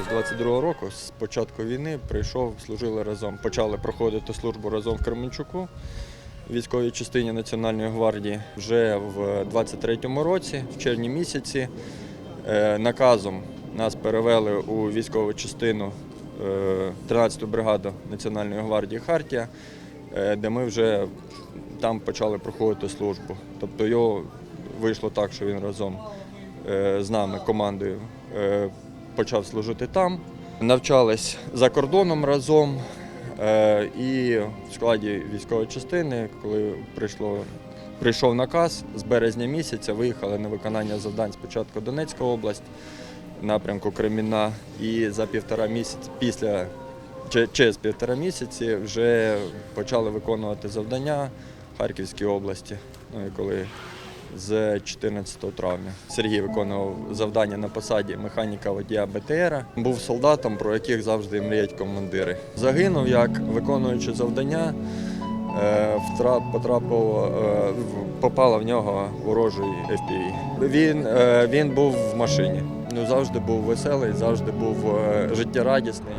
22 року, з початку війни, прийшов, служили разом. Почали проходити службу разом в Кременчуку, військовій частині Національної гвардії. Вже в 23-му році, в червні місяці, е, наказом нас перевели у військову частину е, 13-ту бригаду Національної гвардії Хартія, е, де ми вже там почали проходити службу. Тобто його вийшло так, що він разом е, з нами, командою, е, почав служити там. Навчались за кордоном разом. е, І в складі військової частини, коли прийшло, прийшов наказ з березня місяця, виїхали на виконання завдань спочатку Донецька область, напрямку Креміна, і за півтора місяця після через півтора місяці вже почали виконувати завдання в Харківській області. Ну і коли з 14 травня Сергій виконував завдання на посаді механіка водія БТРа. Був солдатом, про яких завжди мріють командири. Загинув як виконуючи завдання. е, Потрапив, е, попала в нього ворожий FPV. Він, е, він був в машині. Ну, завжди був веселий, завжди був життєрадісний.